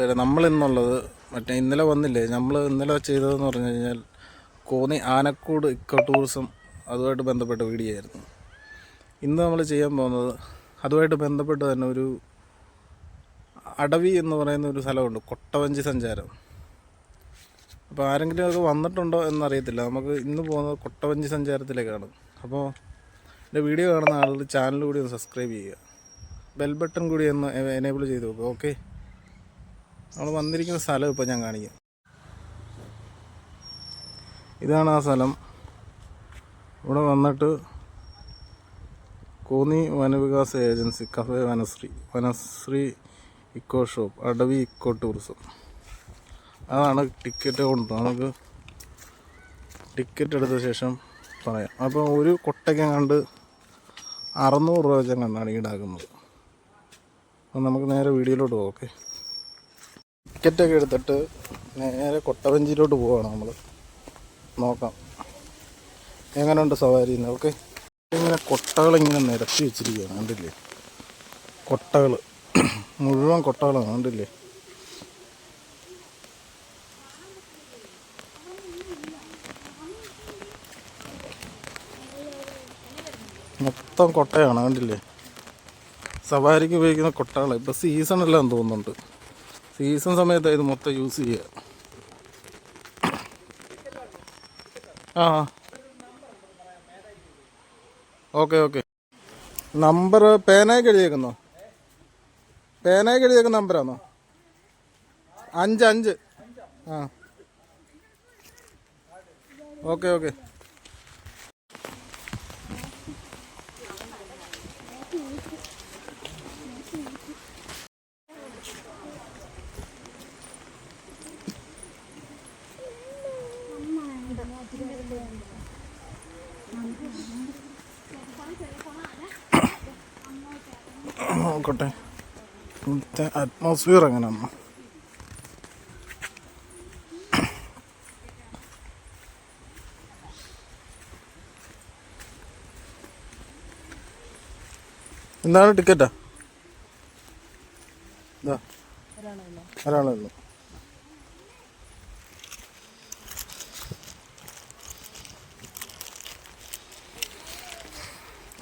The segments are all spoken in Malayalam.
കൂട്ടുകാരെ നമ്മളിന്നുള്ളത് മറ്റേ ഇന്നലെ വന്നില്ലേ? നമ്മൾ ഇന്നലെ ചെയ്തതെന്ന് പറഞ്ഞു കഴിഞ്ഞാൽ കോന്നി ആനക്കൂട് ഇക്കോ ടൂറിസം അതുമായിട്ട് ബന്ധപ്പെട്ട വീഡിയോ ആയിരുന്നു ഇന്ന് നമ്മൾ ചെയ്യാൻ പോകുന്നത് അതുമായിട്ട് ബന്ധപ്പെട്ട് തന്നെ ഒരു അടവി എന്ന് പറയുന്ന ഒരു സ്ഥലമുണ്ട് കൊട്ടവഞ്ചി സഞ്ചാരം. അപ്പോൾ ആരെങ്കിലും ഒക്കെ വന്നിട്ടുണ്ടോ എന്നറിയത്തില്ല. നമുക്ക് ഇന്ന് പോകുന്നത് കൊട്ടവഞ്ചി സഞ്ചാരത്തിലേക്കാണ് അപ്പോൾ എന്റെ വീഡിയോ കാണുന്ന ആളുകൾ ചാനൽ കൂടി ഒന്ന് സബ്സ്ക്രൈബ് ചെയ്യുക. ബെൽ ബട്ടൺ കൂടി ഒന്ന് എനേബിൾ ചെയ്ത് നോക്കുക ഓക്കെ? നമ്മൾ വന്നിരിക്കുന്ന സ്ഥലം ഇപ്പോൾ ഞാൻ കാണിക്കാം. ഇതാണ് ആ സ്ഥലം. ഇവിടെ വന്നിട്ട് Konni Vanavikasa agency cafe Vanasree Vanasree eco shop Adavi eco tourism. അതാണ് ടിക്കറ്റ് കൊണ്ട് നമുക്ക് ടിക്കറ്റ് എടുത്ത ശേഷം പറയാം. അപ്പോൾ ഒരു കൊട്ടയ്ക്ക് കണ്ട് അറുന്നൂറ് രൂപ വെച്ചാൽ കണ്ടാണ് ഈടാക്കുന്നത്. അപ്പം നമുക്ക് നേരെ വീഡിയോയിലോട്ട് പോകാം ഓക്കെ? ടിക്കറ്റൊക്കെ എടുത്തിട്ട് നേരെ കൊട്ടവഞ്ചിയിലോട്ട് പോവാണ് നമ്മൾ നോക്കാം. എങ്ങനെയുണ്ട് സവാരി ഓക്കെ. ഇങ്ങനെ കൊട്ടകൾ ഇങ്ങനെ നിരത്തി വെച്ചിരിക്കുകയാണ് കണ്ടില്ലേ? കൊട്ടകൾ മുഴുവൻ കൊട്ടകളാണ് കണ്ടില്ലേ? മൊത്തം കൊട്ടയാണ് കണ്ടില്ലേ? സവാരിക്ക് ഉപയോഗിക്കുന്ന കൊട്ടകൾ ഇപ്പം സീസൺ എല്ലാം തോന്നുന്നുണ്ട്. സീസൺ സമയത്ത് ഇത് മൊത്തം യൂസ് ചെയ്യുക ആ ഓക്കെ ഓക്കെ. നമ്പർ പേനായി എഴുതിയേക്കുന്നോ പേനായി എഴുതിയേക്കുന്ന നമ്പറാണോ അഞ്ച് അഞ്ച്. ആ. Okay okay. നോക്കട്ടെ ഇവിടുത്തെ അറ്റ്മോസ്ഫിയർ എങ്ങനെയാണ് എന്താണ് ടിക്കറ്റാ ഇതാ. ഒരാളേ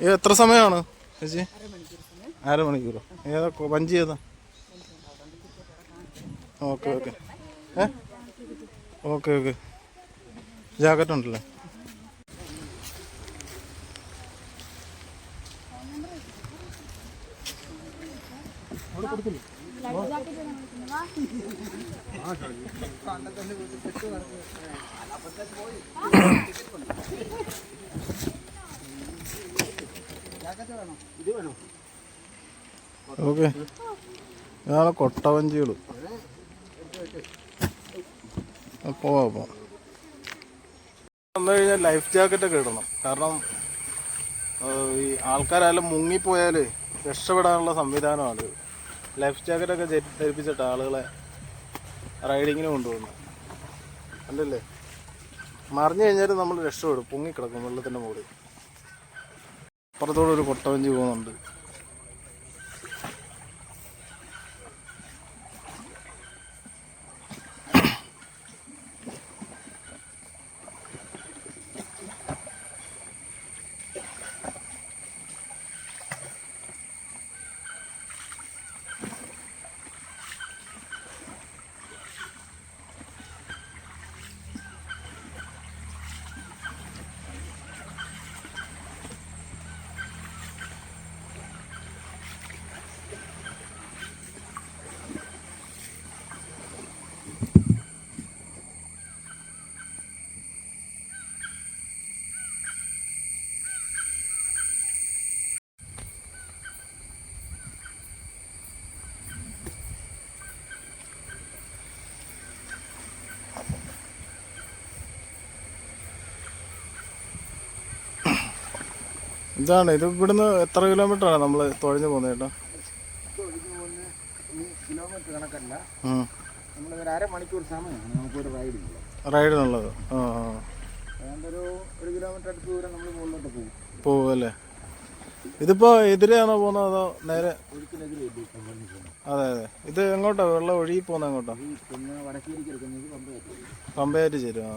എത്ര സമയമാണ് ചേച്ചി? അരമണിക്കൂറോ? ഏതാ വഞ്ചി ഏതാ? Okay okay. ഏ? Okay okay. ജാക്കറ്റ് ഉണ്ടല്ലേ? ഓക്കെ. ഇതാണ് കൊട്ടവഞ്ചികൾ പോവാ പോവാം. കഴിഞ്ഞാൽ ലൈഫ് ജാക്കറ്റൊക്കെ ഇടണം. കാരണം ഈ ആൾക്കാരെല്ലാം മുങ്ങിപ്പോയാൽ രക്ഷപ്പെടാനുള്ള സംവിധാനമാണ് ലൈഫ് ജാക്കറ്റ് ഒക്കെ ധരിപ്പിച്ചിട്ട് ആളുകളെ റൈഡിങ്ങിന് കൊണ്ടുപോകുന്നു അല്ലല്ലേ മറിഞ്ഞു കഴിഞ്ഞാൽ നമ്മൾ രക്ഷപ്പെടും. പൊങ്ങിക്കിടക്കും വെള്ളത്തിന്റെ മുകളിൽ. അപ്പുറത്തോടെ ഒരു കൊട്ടവഞ്ചി പോകുന്നുണ്ട്. ഇതാണ്. ഇത് ഇവിടുന്ന് എത്ര കിലോമീറ്റർ ആണ് നമ്മൾ തുഴഞ്ഞു പോകുന്നത് ചേട്ടാ കിലോമീറ്റർ കണക്കല്ല. നമ്മൾ ഒരു അരമണിക്കൂർ സമയമാണ് നമുക്കൊരു റൈഡിനുള്ളത് റൈഡിനുള്ളത്. ആ ഒരു ഒരു കിലോമീറ്റർ അടുത്ത് ദൂരം നമ്മൾ മുകളിലോട്ട് പോകും. അല്ലേ ഇതിപ്പോ എതിരെയാണോ പോകുന്നത് അതോ നേരെ? അതെ അതെ. ഇത് എങ്ങോട്ടാ? വെള്ളം ഒഴുകി പോകുന്ന എങ്ങോട്ടാ? പമ്പയായിട്ട് ചേരും ആ.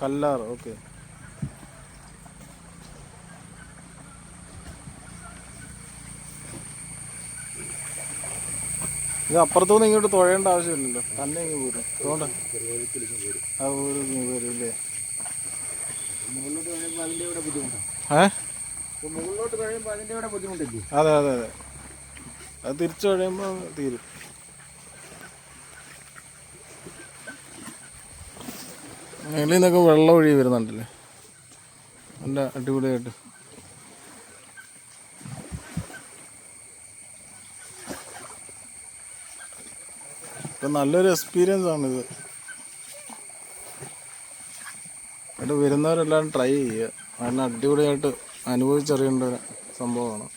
കല്ലാറ് ഓക്കെ. ഇത് അപ്പുറത്തു നിന്ന് ഇങ്ങോട്ട് തുഴയേണ്ട ആവശ്യമില്ലല്ലോ. തന്നെ ഇങ്ങ് പോരും അതുകൊണ്ട് ആ ഊരും ഇങ്ങ് വരും അല്ലേ ഏ? അതെ അതെ അതെ. അത് തിരിച്ചു കഴിയുമ്പോൾ തീരും. മേളിൽ നിന്നൊക്കെ വെള്ളം ഒഴുകി വരുന്നുണ്ടല്ലേ? നല്ല അടിപൊളിയായിട്ട്. ഇപ്പം നല്ലൊരു എക്സ്പീരിയൻസ് ആണിത്. എന്നിട്ട് വരുന്നവരെല്ലാം ട്രൈ ചെയ്യുക. നല്ല അടിപൊളിയായിട്ട് അനുഭവിച്ചറിയേണ്ട ഒരു സംഭവമാണ്.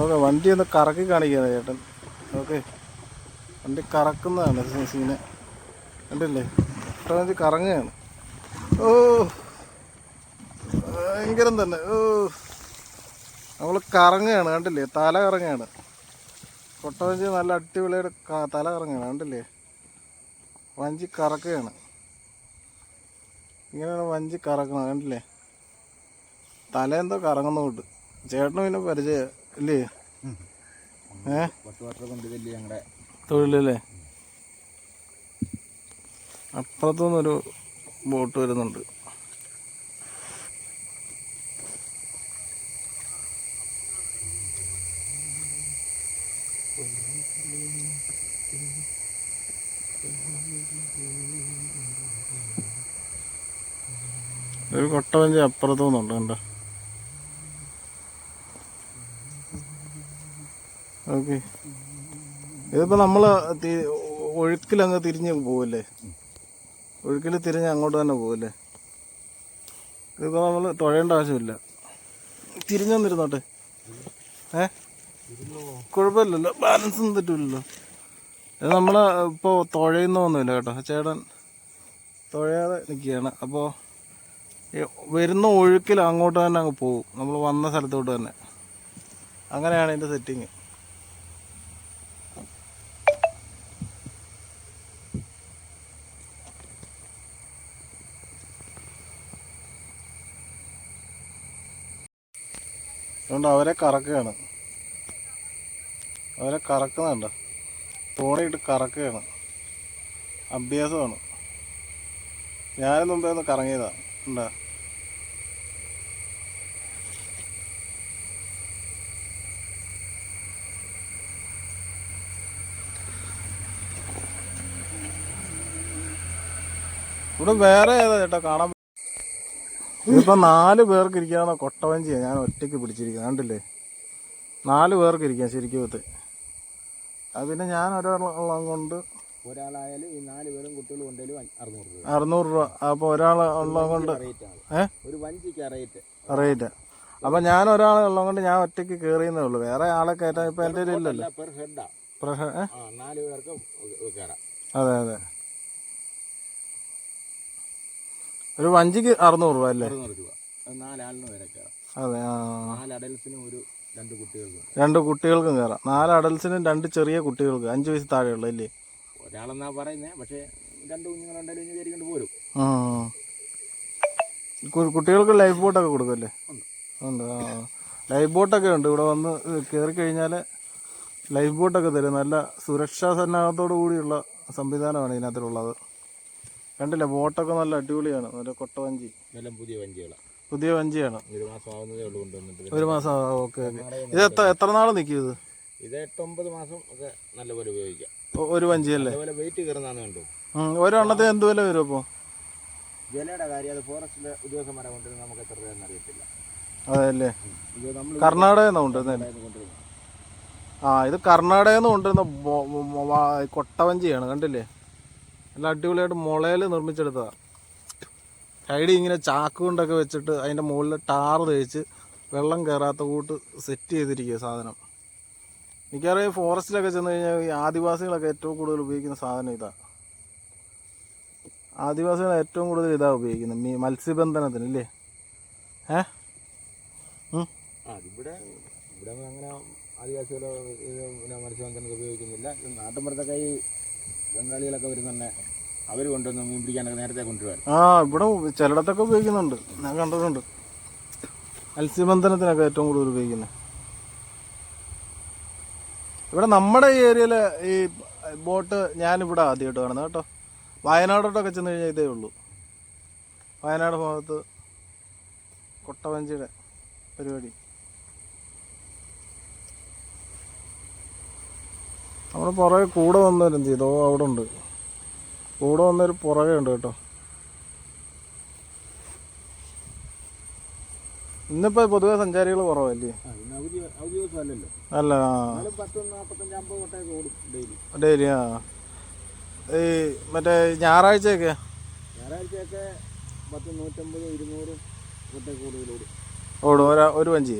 ഓക്കെ വണ്ടി ഒന്ന് കറക്കി കാണിക്കാതെ ചേട്ടൻ. ഓക്കെ വണ്ടി കറക്കുന്നതാണ് സീനെ. കണ്ടില്ലേ? വണ്ടി കറങ്ങുകയാണ്. ഓ ഭയങ്കരം തന്നെ. ഓ നമ്മൾ കറങ്ങുകയാണ് കണ്ടില്ലേ? തല കറങ്ങുകയാണ്. കൊട്ടവഞ്ചി നല്ല അടിപൊളിയായിട്ട് ക- തല കറങ്ങുകയാണ് കണ്ടില്ലേ? വഞ്ചി കറക്കുകയാണ്. ഇങ്ങനെയാണ് വഞ്ചി കറക്കണം കണ്ടില്ലേ? തല എന്തോ കറങ്ങുന്നോട്ട് ചേട്ടന് പിന്നെ പരിചയം ഇല്ലേ ഏ? തൊഴിലല്ലേ? അപ്പുറത്തുനിന്നൊരു ബോട്ട് വരുന്നുണ്ട്. ഒരു കൊട്ടവഞ്ചി അപ്പുറത്തുനിന്നുണ്ട് കണ്ടോ? ഓക്കെ. ഇതിപ്പോ നമ്മൾ ഒഴുക്കിലങ്ങ് തിരിഞ്ഞ് പോവല്ലേ? ഒഴുക്കിൽ തിരിഞ്ഞ് അങ്ങോട്ട് തന്നെ പോവല്ലേ? ഇതിപ്പോ നമ്മൾ തുഴയേണ്ട ആവശ്യമില്ല. തിരിഞ്ഞൊന്നിരുന്നോട്ടെ ഏ? കുഴപ്പമില്ലല്ലോ. ബാലൻസ് ഒന്നും തെറ്റില്ലല്ലോ ഇത് നമ്മൾ ഇപ്പോൾ തുഴയുന്നൊന്നുമില്ല കേട്ടോ. ചേട്ടൻ തുഴയാതെ നിൽക്കുകയാണ്. അപ്പോൾ വരുന്ന ഒഴുക്കിൽ അങ്ങോട്ട് തന്നെ അങ്ങ് പോകും നമ്മൾ വന്ന സ്ഥലത്തോട്ട് തന്നെ. അങ്ങനെയാണ് ഇതിന്റെ സെറ്റിങ്. അതുകൊണ്ട് അവരെ കറക്കുകയാണ്. അവരെ കറക്കുന്നുണ്ട്. തോണിയിട്ട് കറക്കുകയാണ്. അഭ്യാസമാണ്. ഞാനും മുമ്പേ ഒന്ന് കറങ്ങിയതാ. ഉണ്ടാ? ഇവിടെ വേറെ ഏതാ ചേട്ടാ കാണാൻ ഇതിപ്പോ നാല് പേർക്ക് ഇരിക്കാവുന്ന കൊട്ടവഞ്ചിയ ഞാൻ ഒറ്റയ്ക്ക് പിടിച്ചിരിക്കുന്നത് കണ്ടില്ലേ? നാല് പേർക്ക് ഇരിക്കാം ശരിക്കും ഇത്. അത് പിന്നെ ഞാൻ ഒരാളുള്ളത് കൊണ്ട് ഒരാളായാലും ഈ നാല് പേരും കുട്ടികൾ ഉണ്ടെങ്കിലും അറുന്നൂറ് രൂപ. അറുന്നൂറ് രൂപ. അപ്പോൾ ഒരാൾ ഉള്ളത് കൊണ്ട് ഒരു വഞ്ചിക്ക് റേറ്റ്. റേറ്റ്. അപ്പം ഞാൻ ഒരാൾ ഉള്ളത് കൊണ്ട് ഞാൻ ഒറ്റയ്ക്ക് കയറിയെന്നേ ഉള്ളൂ. വേറെ ആളെ കയറ്റാൻ ഇപ്പം എന്റെ ഇല്ലല്ലോ പെർ ഹെഡാ നാല് പേർക്ക് കയറാം. അതെ അതെ. ഒരു വഞ്ചിക്ക് അറുന്നൂറ് രൂപ അല്ലേ? അറുന്നൂറ് രൂപ. അത് നാലാളിന് വരയ്ക്കാം. അതെ ആ. നാല് അഡൽസിനും ഒരു രണ്ട് കുട്ടികൾക്കും. രണ്ട് കുട്ടികൾക്കും കയറാം. നാല് അഡൽസിനും രണ്ട് ചെറിയ കുട്ടികൾക്ക്. അഞ്ച് വയസ്സ് താഴെയുള്ള അല്ലേ? ഒരാളെന്നാ പറയുന്നത് പക്ഷേ രണ്ട് കുഞ്ഞുങ്ങളുണ്ടായാലും ഇനി കയറിക്കൊണ്ട് പോരും. ആ. കു- കുട്ടികൾക്ക് ലൈഫ് ബോട്ടൊക്കെ കൊടുക്കുമല്ലേ ഉണ്ട്. ഉണ്ട് ആ. ലൈഫ് ബോട്ടൊക്കെ ഉണ്ട്. ഇവിടെ വന്ന് കയറി കഴിഞ്ഞാൽ ലൈഫ് ബോട്ടൊക്കെ തരും. നല്ല സുരക്ഷാ സന്നാഹത്തോടു കൂടിയുള്ള സംവിധാനമാണ് ഇതിനകത്തുള്ളത് കണ്ടില്ലേ? ബോട്ടൊക്കെ നല്ല അടിപൊളിയാണ്. നല്ല കൊട്ട വഞ്ചി. പുതിയ വഞ്ചികളാണ് പുതിയ വഞ്ചിയാണ്. ഒരു മാസം ആവുന്നതേ ഉള്ളൂ കൊണ്ടുവന്നിട്ട്. ഒരു മാസം ഓക്കെ ഇത് എത്ര എത്ര നാൾ നിൽക്കും ഇത്? ഇത് എട്ടൊമ്പത് മാസം ഒക്കെ നല്ലപോലെ ഉപയോഗിക്കാം. ഒരു വഞ്ചിയല്ലേ? അതുപോലെ വെയിറ്റ് കയറുന്നതാണ് കണ്ടു. ഒരെണ്ണത്തിന് എന്ത് വില വരും അപ്പോൾ വിലയുടെ കാര്യം അത് ഫോറസ്റ്റിലെ ഉദ്യോഗസ്ഥന്മാരെ കൊണ്ടുവരുന്നത് നമുക്ക് എത്ര രൂപയെന്ന് അറിയത്തില്ല. അതല്ലേ കർണാടകയിൽ നിന്ന് ആ ഇത് കർണാടകയിൽ നിന്ന് കൊണ്ടുവരുന്ന കൊട്ടവഞ്ചിയാണ് കണ്ടില്ലേ? നല്ല അടിപൊളിയായിട്ട് മുളയിൽ നിർമ്മിച്ചെടുത്തതാണ് സൈഡിൽ ഇങ്ങനെ ചാക്ക് കൊണ്ടൊക്കെ വെച്ചിട്ട് അതിന്റെ മുകളിൽ ടാർ തേച്ച് വെള്ളം കയറാത്ത കൂട്ട് സെറ്റ് ചെയ്തിരിക്കുക സാധനം. എനിക്കറിയാം ഫോറസ്റ്റിലൊക്കെ ചെന്ന് കഴിഞ്ഞാൽ ഈ ആദിവാസികളൊക്കെ ഏറ്റവും കൂടുതൽ ഉപയോഗിക്കുന്ന സാധനം ഇതാണ് ആദിവാസികൾ ഏറ്റവും കൂടുതൽ ഇതാണ് ഉപയോഗിക്കുന്നത് മീ മത്സ്യബന്ധനത്തിന് ഇല്ലേ? ഏ? ഇവിടെ ഇവിടെ അങ്ങനെ പിന്നെ മത്സ്യബന്ധനത്തിന് ഉപയോഗിക്കുന്നില്ല. നാട്ടിൻപുറത്തൊക്കെ ഈ ബംഗാളികളൊക്കെ വരുന്നുണ്ടെ അവർ കൊണ്ടുവന്ന് മീൻ പിടിക്കാനൊക്കെ നേരത്തെ ആ ഇവിടെ ചിലയിടത്തൊക്കെ ഉപയോഗിക്കുന്നുണ്ട്. ഞാൻ കണ്ടിട്ടുണ്ട് മത്സ്യബന്ധനത്തിനൊക്കെ ഏറ്റവും കൂടുതൽ ഉപയോഗിക്കുന്നത് ഇവിടെ നമ്മുടെ ഈ ഏരിയയിൽ ഈ ബോട്ട് ഞാനിവിടെ ആദ്യമായിട്ട് കാണുന്നത് കേട്ടോ. വയനാടോട്ടൊക്കെ ചെന്ന് കഴിഞ്ഞാൽ ഇതേ ഉള്ളൂ. വയനാട് ഭാഗത്ത് കൊട്ടവഞ്ചിയുടെ പരിപാടി. നമ്മുടെ പുറകെ കൂടെ വന്നവരും ചെയ്തോ? അവിടെ ഉണ്ട്. കൂടെ വന്നൊരു പുറകെ ഉണ്ട് കേട്ടോ. ഇന്നിപ്പോ പൊതുവെ സഞ്ചാരികൾ കുറവല്ലേ? അല്ല ഡെയിലി. ആ. ഈ മറ്റേ ഞായറാഴ്ചയൊക്കെ? ഞായറാഴ്ചയൊക്കെ പത്ത് നൂറ്റമ്പത് ഇരുന്നൂറ് കൂടുതൽ ഓടും. ഒരാ ഒരു വഞ്ചി.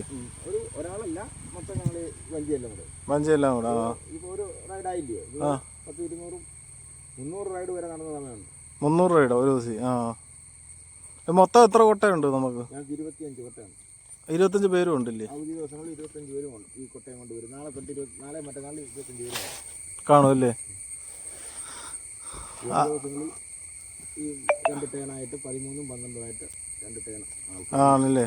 ഒരു ഒരാളല്ല മൊത്തം ഞങ്ങൾ വഞ്ചിയെല്ലാം കൂടെ. വഞ്ചിയെല്ലാം കൂടെ ആ. ഇപ്പോൾ ഒരു റൈഡ് ആയില്ലേ ആ. പത്ത് ഇരുന്നൂറും മുന്നൂറ് റൈഡ് വരെ നടന്ന സമയമുണ്ട് മുന്നൂറ് റൈഡ് ഒരു ദിവസം. ആ. മൊത്തം എത്ര കൊട്ടയുണ്ട് നമുക്ക്? ഞങ്ങൾക്ക് ഇരുപത്തിയഞ്ച് കൊട്ടയാണ് ഇരുപത്തഞ്ച് പേരും ഉണ്ടല്ലേ? അവധി ദിവസങ്ങളിൽ ഇരുപത്തഞ്ച് പേരും ഉണ്ട് ഈ കൊട്ടയം കൊണ്ട് വരും. നാളെ തൊട്ട് ഇരുപത്തി നാളെ മറ്റന്നാൾ ഇരുപത്തഞ്ച് പേരും. കാണും അല്ലേ ദിവസങ്ങളിൽ ഈ രണ്ട് ടേണായിട്ട് പതിമൂന്നും പന്ത്രണ്ടുമായിട്ട് രണ്ട് ടേൺ ആണല്ലേ?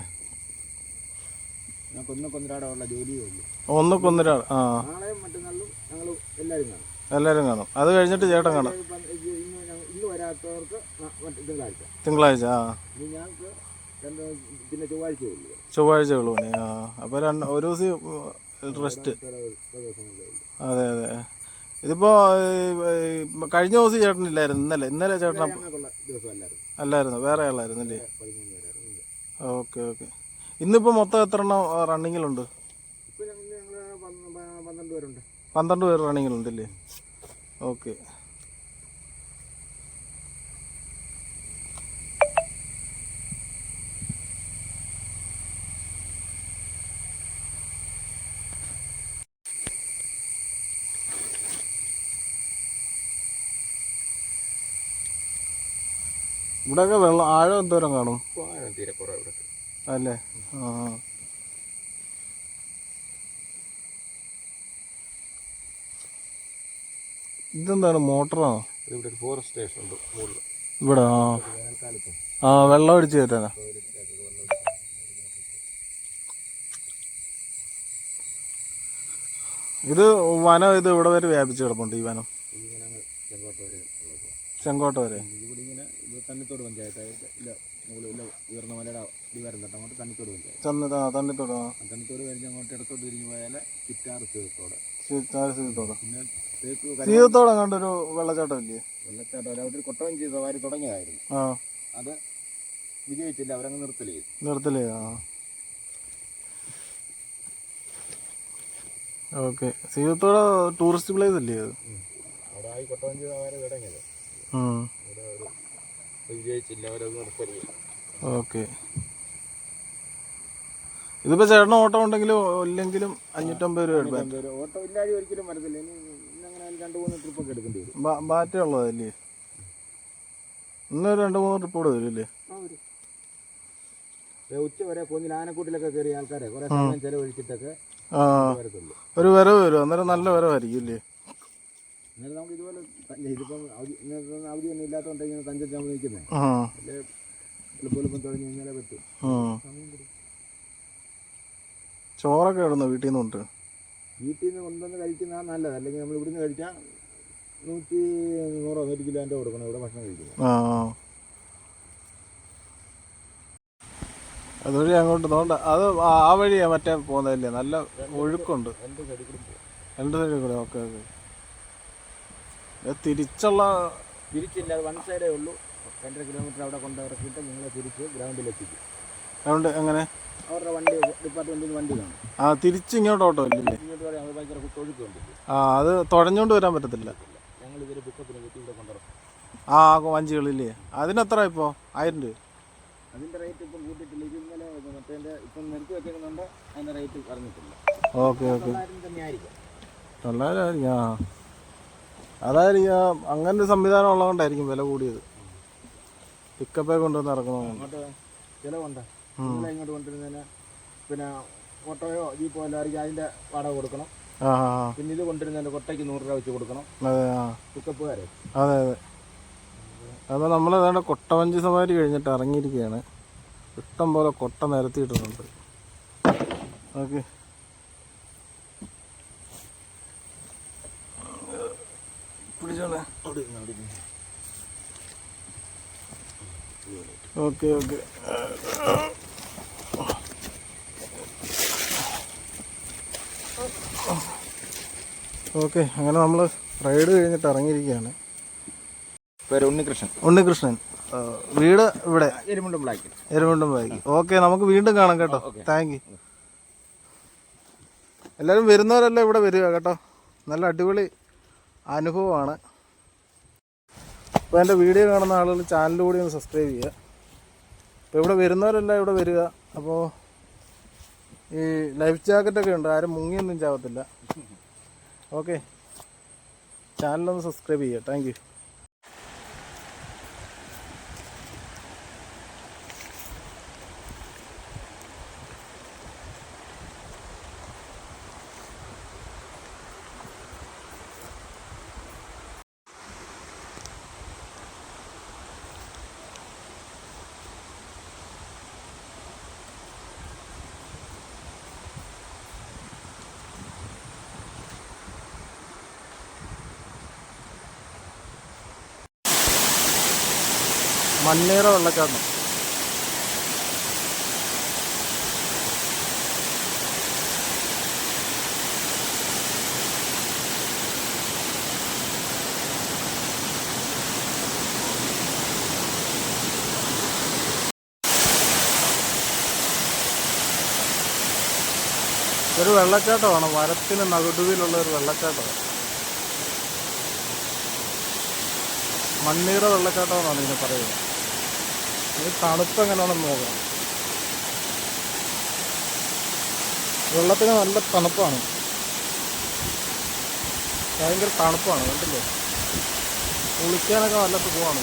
ഞങ്ങൾക്ക് ഒന്ന് കൊന്നരാടുള്ള ജോലിയേ ഉള്ളൂ ആ. നാളെയും മറ്റന്നാളും ഞങ്ങൾ എല്ലാവരും കാണും. എല്ലാവരും കാണും. അത് കഴിഞ്ഞിട്ട് ചേട്ടൻ കാണും. ഇന്ന് വരാത്തവർക്ക് തിങ്കളാഴ്ച. തിങ്കളാഴ്ച ആ. ഇനി ഞങ്ങൾക്ക് രണ്ട് പിന്നെ ചൊവ്വാഴ്ചയേ ഉള്ളൂ. ചൊവ്വാഴ്ച പണി ആ. അപ്പോൾ രണ്ട് ഒരു ദിവസം റെസ്റ്റ്. ഉള്ളൂ. അതെ അതെ. ഇതിപ്പോ കഴിഞ്ഞ ദിവസം ചേട്ടൻ ഇല്ലായിരുന്നു. ഇന്നലെ ഇന്നലെ ചേട്ടൻ അല്ലായിരുന്നു. വേറെ ആളായിരുന്നു അല്ലേ? Okay okay. ഇന്നിപ്പോ മൊത്തം എത്ര എണ്ണം റണ്ണിങ്ങിലുണ്ട് പന്ത്രണ്ട് പേര് റണ്ണിങ്ങിലുണ്ട് അല്ലേ ഓക്കെ. ഇവിടെയൊക്കെ വെള്ളം ആഴം എന്തോരം കാണും? ആഴം തീരെ കുറവ് ഇവിടെ. അല്ലേ? ആ. ഇതെന്താണ്? മോട്ടറാണോ? ഇവിടെ ഒരു ഫോറസ്റ്റ് സ്റ്റേഷൻ ഉണ്ട് മുകളിൽ ഇവിടെ ആ. ആ വെള്ളം അടിച്ച് കയറ്റാനാ. ഇത് വനം ഇത് ഇവിടെ വരെ വ്യാപിച്ച് കിടപ്പുണ്ട് ഈ വനം. ചെങ്കോട്ട വരെ ചെങ്കോട്ട വരെ. ഇവിടെ ഇങ്ങനെ ഇത് തണ്ണിത്തോട് പഞ്ചായത്തായിട്ട് ഇല്ല. മുകളിൽ ഇല്ല ഉയർന്ന മലയുടെ അടിവാരം തൊട്ട് അങ്ങോട്ട് തണ്ണിത്തോട് ആ തണ്ണിത്തോട് തണ്ണിത്തോട് കഴിഞ്ഞ് അങ്ങോട്ട് ഇടത്തോട്ട് തിരിഞ്ഞു പോയാൽ ചിറ്റാറ് തീർത്തോട് സീതത്തോട്. പിന്നെ തേക്ക് സീതത്തോട് കണ്ടൊരു വെള്ളച്ചാട്ടം ഇല്ലേ? വെള്ളച്ചാട്ടം അവിടെ ഒരു കൊട്ടവഞ്ചി സവാരി തുടങ്ങിയതായിരുന്നു. അത് വിജയിച്ചില്ല അവരങ്ങ് നിർത്തൽ ചെയ്തു. നിർത്തലേ ആ ഓക്കെ. സീതത്തോട് ടൂറിസ്റ്റ് പ്ലേസ് അല്ലേ അത്? അവിടെ ആയി ഈ കൊട്ടവഞ്ചി സവാരി തുടങ്ങിയത് വിജയിച്ചില്ല അവരത് നിർത്തൽ ചെയ്തു ഓക്കെ. ഇതിപ്പോ ചേട്ടന് ഓട്ടം ഉണ്ടെങ്കിലും ഇല്ലെങ്കിലും അഞ്ഞൂറ്റമ്പത് രൂപ എടുക്കാൻ ഒരു ഓട്ടോ ഇല്ലാതെ ഒരിക്കലും വരത്തില്ല. ഇനി അങ്ങനെ രണ്ട് മൂന്ന് ട്രിപ്പൊക്കെ എടുക്കേണ്ടി വരും. ബാറ്റ ഉള്ളതല്ലേ? ഇന്ന് രണ്ട് മൂന്ന് ട്രിപ്പ് കൂടെ വരില്ലേ? ഉച്ച വരെ കുഞ്ഞിൽ ആനക്കൂട്ടിലൊക്കെ കയറിയ ആൾക്കാരെ കുറെ സമയം ചെലവഴിച്ചിട്ടൊക്കെ ഒരു വരവ് വരും. അന്നേരം നല്ല വരവായിരിക്കും അല്ലേ എന്നാലും നമുക്ക് ഇതുപോലെ ഇതിപ്പം അവധി ഒന്നും ഇല്ലാത്തതുകൊണ്ട് ഇങ്ങനെ നിൽക്കുന്നത് എളുപ്പം തുടങ്ങി കഴിഞ്ഞാലേ പറ്റും. ചോറൊക്കെ ഇടുന്നു വീട്ടിൽ നിന്ന് കൊണ്ട് വീട്ടിൽ നിന്ന് കൊണ്ടുവന്ന് കഴിക്കുന്നതാണ് നല്ലത്. അല്ലെങ്കിൽ നമ്മൾ ഇവിടുന്ന് കഴിച്ചാൽ നൂറ്റി നൂറോ നൂറ്റി കിലോന്റെ കൊടുക്കണം. ഇവിടെ ഭക്ഷണം കഴിക്കുന്നത് അതുവഴി അങ്ങോട്ട് നോണ്ട. അത് ആ- വഴിയാണ് വഴിയാ മറ്റേ പോകുന്നതല്ലേ? നല്ല ഒഴുക്കുണ്ട്. രണ്ട് സൈഡിൽ കൂടെ. Okay okay. തിരിച്ചുള്ള തിരിച്ചില്ല അത് വൺ സൈഡേ ഉള്ളൂ. രണ്ടര കിലോമീറ്റർ അവിടെ കൊണ്ട് ഇറക്കിയിട്ട് നിങ്ങളെ തിരിച്ച് ഗ്രൗണ്ടിൽ എത്തിക്കും അതുകൊണ്ട് എങ്ങനെ? അവരുടെ വണ്ടി ഡിപ്പാർട്ട്മെന്റിൽ വണ്ടി കാണും. ആ തിരിച്ച് ഇങ്ങോട്ട് ഓട്ടോ ഇല്ലല്ലേ ഇങ്ങോട്ട് പറയാം അത് ഭയങ്കര ഒഴുക്ക് ആ അത് തുഴഞ്ഞോണ്ട് വരാൻ പറ്റത്തില്ല. ഞങ്ങൾ ഇതൊരു പിക്കപ്പിന് കിട്ടി ഇവിടെ കൊണ്ടുവരും. ആ വഞ്ചികളില്ലേ? അതിനെത്ര ഇപ്പോ? ആയിരം രൂപ അതിന്റെ റേറ്റ് ഇപ്പം കൂട്ടിയിട്ടില്ല. ഇത് ഇന്നലെ മറ്റേ ഇപ്പം നിർത്തി വെച്ചിരുന്നുണ്ട് അതിന്റെ റേറ്റ് പറഞ്ഞിട്ടില്ല ഓക്കെ ഓക്കെ. തൊള്ളായിരം തന്നെ ആയിരിക്കും. തൊള്ളായിരം ആ. അതായിരിക്കും അങ്ങനെ ഒരു സംവിധാനം ഉള്ളതുകൊണ്ടായിരിക്കും വില കൂടിയത്. പിക്കപ്പേ കൊണ്ടുവന്ന് ഇറക്കണം അങ്ങോട്ട് ചിലവുണ്ട് ഇങ്ങോട്ട് കൊണ്ടുവരുന്നതിന് പിന്നെ ഓട്ടോയോ ജീപ്പോ എല്ലാവർക്കും അതിന്റെ വാടക കൊടുക്കണം. പിന്നെ ഇത് കൊണ്ടുവരുന്നതിന്റെ കൊട്ടയ്ക്ക് നൂറ് രൂപ വെച്ച് കൊടുക്കണം. പിക്കപ്പുകാരെ അതെ അതെ. അപ്പോൾ നമ്മൾ ഏതാണ്ട് കൊട്ടവഞ്ചി സവാരി കഴിഞ്ഞിട്ട് ഇറങ്ങിയിരിക്കുകയാണ്. ഇഷ്ടം പോലെ കൊട്ട നിരത്തിയിട്ടുണ്ട്. ഓക്കെ. പിടിച്ചോളെ. Okay okay. ഓക്കെ അങ്ങനെ നമ്മൾ റൈഡ് കഴിഞ്ഞിട്ട് ഇറങ്ങിയിരിക്കുകയാണ്. പേര് ഉണ്ണികൃഷ്ണൻ. ഉണ്ണികൃഷ്ണൻ. വീട് ഇവിടെ? എരുമുണ്ടും ബ്ലാക്ക്. എരുമണ്ടും ഓക്കെ നമുക്ക് വീണ്ടും കാണാം കേട്ടോ. താങ്ക് യു എല്ലാവരും വരുന്നവരല്ലേ ഇവിടെ വരിക കേട്ടോ. നല്ല അടിപൊളി അനുഭവമാണ്. അപ്പോൾ എന്റെ വീഡിയോ കാണുന്ന ആളുകൾ ചാനലിലൂടെ ഒന്ന് സബ്സ്ക്രൈബ് ചെയ്യുക. അപ്പോൾ ഇവിടെ വരുന്നവരെല്ലാം ഇവിടെ വരിക. അപ്പോൾ ഈ ലൈഫ് ജാക്കറ്റൊക്കെ ഉണ്ട്. ആരും മുങ്ങിയൊന്നും ചാവത്തില്ല. ഓക്കെ ചാനലൊന്ന് സബ്സ്ക്രൈബ് ചെയ്യുക. താങ്ക് മണ്ണീറ വെള്ളച്ചാട്ടം. ഒരു വെള്ളച്ചാട്ടമാണ്. മരത്തിന് നടുവിലുള്ള ഒരു വെള്ളച്ചാട്ടമാണ് മണ്ണീറ വെള്ളച്ചാട്ടം ഇതിനെ പറയുന്നത്. ഇത് തണുപ്പ് എങ്ങനെയാണെന്ന് നോക്കാം. വെള്ളത്തിന് നല്ല തണുപ്പാണ്. ഭയങ്കര തണുപ്പാണ് കണ്ടില്ലേ? കുളിക്കാനൊക്കെ നല്ല സുഖമാണ്